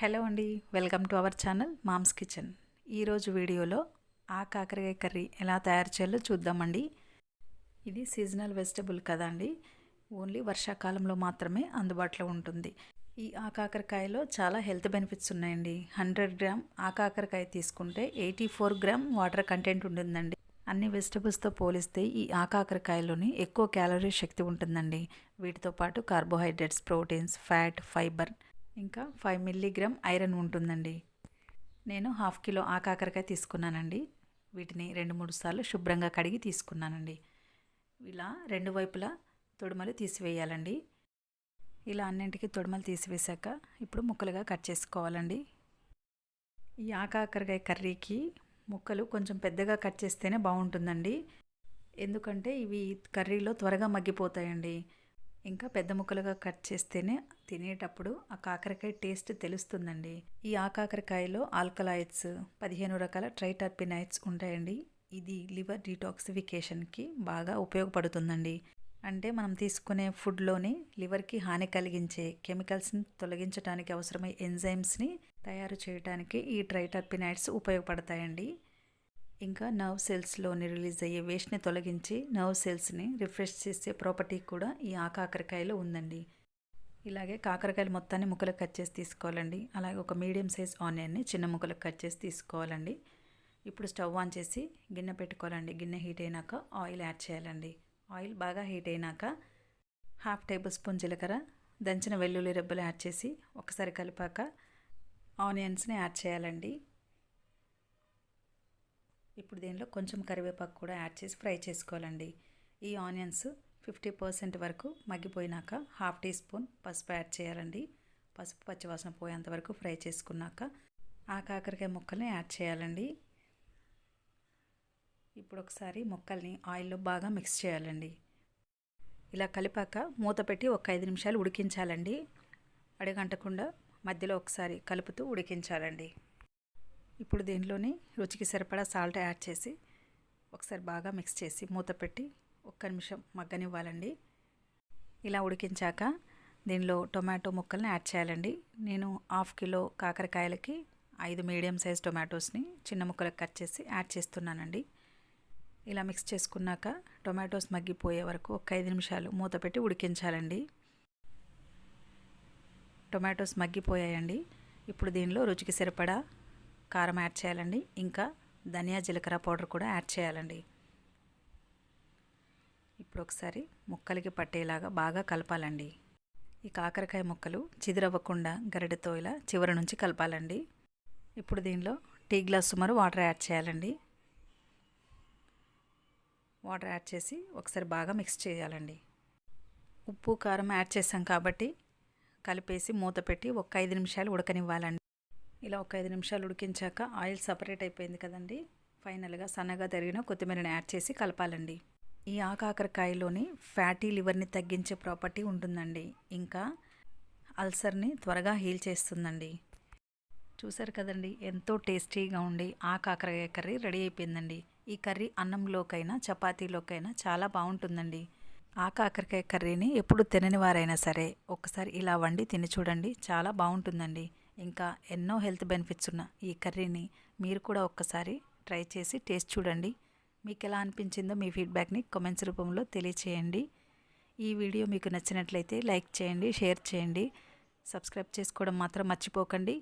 Hello అండి welcome to our channel mom's kitchen. ఈరోజు వీడియోలో ఆ కాకరకాయ కర్రీ ఎలా తయారు చేయాలో చూద్దామండి. ఇది సీజనల్ వెజిటబుల్ కదండి ఓన్లీ వర్షాకాలంలో మాత్రమే అందుబాటులో ఉంటుంది. ఈ ఆ కాకరకాయలో చాలా హెల్త్ బెనిఫిట్స్ ఉన్నాయండి. హండ్రెడ్ గ్రామ్ ఆ కాకరకాయ తీసుకుంటే eighty four gram water content ఉంటుందండి. అన్ని వెజిటబుల్స్తో పోలిస్తే ఈ ఆకాకరకాయలోని ఎక్కువ క్యాలరీ శక్తి ఉంటుందండి. వీటితో పాటు కార్బోహైడ్రేట్స్ ప్రోటీన్స్ ఫ్యాట్ ఫైబర్ ఇంకా ఫైవ్ మిల్లీగ్రామ్ ఐరన్ ఉంటుందండి. నేను హాఫ్ కిలో ఆకాకరకాయ తీసుకున్నానండి. వీటిని రెండు మూడు సార్లు శుభ్రంగా కడిగి తీసుకున్నానండి. ఇలా రెండు వైపులా తొడుమలు తీసివేయాలండి. ఇలా అన్నింటికి తొడుమలు తీసివేశాక ఇప్పుడు ముక్కలుగా కట్ చేసుకోవాలండి. ఈ ఆకాకరకాయ కర్రీకి ముక్కలు కొంచెం పెద్దగా కట్ చేస్తేనే బాగుంటుందండి. ఎందుకంటే ఇవి కర్రీలో త్వరగా మగ్గిపోతాయండి. ఇంకా పెద్ద ముక్కలుగా కట్ చేస్తేనే తినేటప్పుడు ఆ కాకరకాయ టేస్ట్ తెలుస్తుందండి. ఈ ఆకాకరకాయలో ఆల్కలాయిడ్స్ పదిహేను రకాల ట్రైటర్పినైట్స్ ఉంటాయండి. ఇది లివర్ డీటాక్సిఫికేషన్కి బాగా ఉపయోగపడుతుందండి. అంటే మనం తీసుకునే ఫుడ్లోని లివర్కి హాని కలిగించే కెమికల్స్ని తొలగించడానికి అవసరమయ్యే ఎంజైమ్స్ని తయారు చేయడానికి ఈ ట్రైటర్పినైడ్స్ ఉపయోగపడతాయండి. ఇంకా నర్వ్ సెల్స్లోని రిలీజ్ అయ్యే వేస్ట్ని తొలగించి నర్వ్ సెల్స్ని రిఫ్రెష్ చేసే ప్రాపర్టీ కూడా ఈ ఆకాకరకాయలో ఉందండి. ఇలాగే కాకరకాయలు మొత్తాన్ని ముక్కలకు కట్ చేసి తీసుకోవాలండి. అలాగే ఒక మీడియం సైజ్ ఆనియన్ని చిన్న ముక్కలకు కట్ చేసి తీసుకోవాలండి. ఇప్పుడు స్టవ్ ఆన్ చేసి గిన్నె పెట్టుకోవాలండి. గిన్నె హీట్ అయినాక ఆయిల్ యాడ్ చేయాలండి. ఆయిల్ బాగా హీట్ అయినాక హాఫ్ టేబుల్ స్పూన్ జీలకర్ర దంచిన వెల్లుల్లి రెబ్బలు యాడ్ చేసి ఒకసారి కలిపాక ఆనియన్స్ని యాడ్ చేయాలండి. ఇప్పుడు దీనిలో కొంచెం కరివేపాకు కూడా యాడ్ చేసి ఫ్రై చేసుకోవాలండి. ఈ ఆనియన్స్ ఫిఫ్టీ పర్సెంట్ వరకు మగ్గిపోయినాక హాఫ్ టీ స్పూన్ పసుపు యాడ్ చేయాలండి. పసుపు పచ్చివాసన పోయేంత వరకు ఫ్రై చేసుకున్నాక ఆ కాకరకాయ ముక్కల్ని యాడ్ చేయాలండి. ఇప్పుడు ఒకసారి ముక్కల్ని ఆయిల్లో బాగా మిక్స్ చేయాలండి. ఇలా కలిపాక మూత పెట్టి ఒక ఐదు నిమిషాలు ఉడికించాలండి. అడగంటకుండా మధ్యలో ఒకసారి కలుపుతూ ఉడికించాలండి. ఇప్పుడు దీనిలోని రుచికి సరిపడా సాల్ట్ యాడ్ చేసి ఒకసారి బాగా మిక్స్ చేసి మూత పెట్టి ఒక్క నిమిషం మగ్గనివ్వాలండి. ఇలా ఉడికించాక దీనిలో టొమాటో ముక్కల్ని యాడ్ చేయాలండి. నేను హాఫ్ కిలో కాకరకాయలకి ఐదు మీడియం సైజ్ టొమాటోస్ని చిన్న ముక్కలకు కట్ చేసి యాడ్ చేస్తున్నానండి. ఇలా మిక్స్ చేసుకున్నాక టొమాటోస్ మగ్గిపోయే వరకు ఒక ఐదు నిమిషాలు మూత పెట్టి ఉడికించాలండి. టొమాటోస్ మగ్గిపోయాయండి. ఇప్పుడు దీనిలో రుచికి సరిపడా కారం యాడ్ చేయాలండి. ఇంకా ధనియా జీలకర్ర పౌడర్ కూడా యాడ్ చేయాలండి. ఇప్పుడు ఒకసారి ముక్కలకి పట్టేలాగా బాగా కలపాలండి. ఈ కాకరకాయ ముక్కలు చిదిరవ్వకుండా గరిటెతో ఇలా చివరి నుంచి కలపాలండి. ఇప్పుడు దీనిలో టీ గ్లాస్ సుమారు వాటర్ యాడ్ చేయాలండి. వాటర్ యాడ్ చేసి ఒకసారి బాగా మిక్స్ చేయాలండి. ఉప్పు కారం యాడ్ చేసాం కాబట్టి కలిపేసి మూత పెట్టి ఒక ఐదు నిమిషాలు ఉడకనివ్వాలండి. ఇలా ఒక ఐదు నిమిషాలు ఉడికించాక ఆయిల్ సపరేట్ అయిపోయింది కదండి. ఫైనల్గా సన్నగా తరిగిన కొత్తిమీరని యాడ్ చేసి కలపాలండి. ఈ ఆకాకరకాయలోని ఫ్యాటీ లివర్ని తగ్గించే ప్రాపర్టీ ఉంటుందండి. ఇంకా అల్సర్ని త్వరగా హీల్ చేస్తుందండి. చూసారు కదండి ఎంతో టేస్టీగా ఉండి ఆ కాకరకాయ కర్రీ రెడీ అయిపోయిందండి. ఈ కర్రీ అన్నంలోకైనా చపాతీలోకైనా చాలా బాగుంటుందండి. ఆ కాకరకాయ కర్రీని ఎప్పుడు తినని వారైనా సరే ఒకసారి ఇలా వండి తిని చూడండి చాలా బాగుంటుందండి. ఇంకా ఎన్నో హెల్త్ బెనిఫిట్స్ ఉన్న ఈ కర్రీని మీరు కూడా ఒక్కసారి ట్రై చేసి టేస్ట్ చూడండి. మీకు ఎలా అనిపించిందో మీ ఫీడ్బ్యాక్ని కామెంట్స్ రూపంలో తెలియచేయండి. ఈ వీడియో మీకు నచ్చినట్లయితే లైక్ చేయండి షేర్ చేయండి. సబ్స్క్రైబ్ చేసుకోవడం మాత్రం మర్చిపోకండి.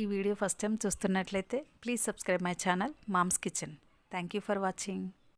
ఈ వీడియో ఫస్ట్ టైం చూస్తున్నట్లయితే please subscribe my channel mom's kitchen. Thank you for watching.